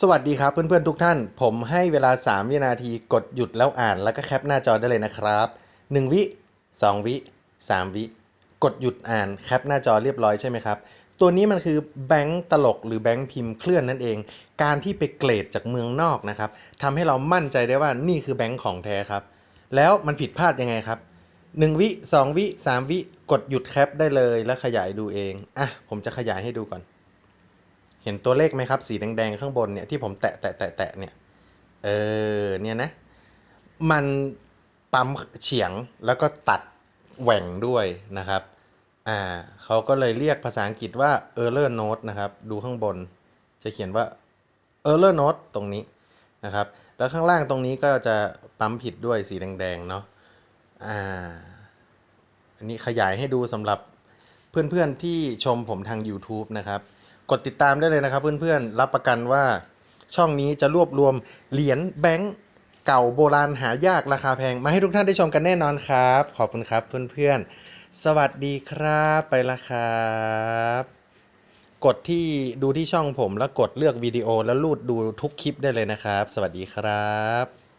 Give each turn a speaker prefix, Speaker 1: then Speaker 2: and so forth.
Speaker 1: สวัสดีครับเพื่อนๆทุกท่าน ผมให้เวลา 3 วินาทีกดหยุดแล้วอ่านแล้วก็แคปหน้าจอได้เลยนะครับ 1 วิ 2 วิ 3 วิ กดหยุดอ่านแคปหน้าจอเรียบร้อยใช่ไหมครับ ตัวนี้มันคือแบงค์ตลกหรือแบงค์พิมพ์เคลื่อนนั่นเอง การที่ไปเกรดจากเมืองนอกนะครับทำให้เรามั่นใจได้ว่านี่คือแบงค์ของแท้ครับ แล้วมันผิดพลาดยังไงครับ 1 วิ 2 วิ 3 วิ กดหยุดแคปได้เลยแล้วขยายดูเองอะผมจะขยายให้ดูก่อน เห็นตัวเลขไหมครับ สีแดงๆข้างบนเนี่ยที่ผมแตะแตะแตะแตะเนี่ยเออเนี่ยนะ มันปั๊มเฉียงแล้วก็ตัดแหว่งด้วยนะครับอ่าเขาก็เลยเรียกภาษาอังกฤษว่า error note นะครับ ดูข้างบนจะเขียนว่า error note ตรงนี้นะครับ แล้วข้างล่างตรงนี้ก็จะปั๊มผิดด้วยสีแดงๆเนาะอ่าอันนี้ขยายให้ดูสำหรับเพื่อนๆที่ชมผมทาง YouTube นะครับ กดติดตามได้เลยนะครับ เพื่อนๆ รับประกันว่าช่องนี้จะรวบรวมเหรียญแบงก์เก่าโบราณหายากราคาแพง มาให้ทุกท่านได้ชมกันแน่นอนครับ ขอบคุณครับเพื่อนๆ สวัสดีครับไปละครับ กดที่ดูที่ช่องผมแล้วกดเลือกวิดีโอแล้วลูดดูทุกคลิปได้เลยนะครับ สวัสดีครับ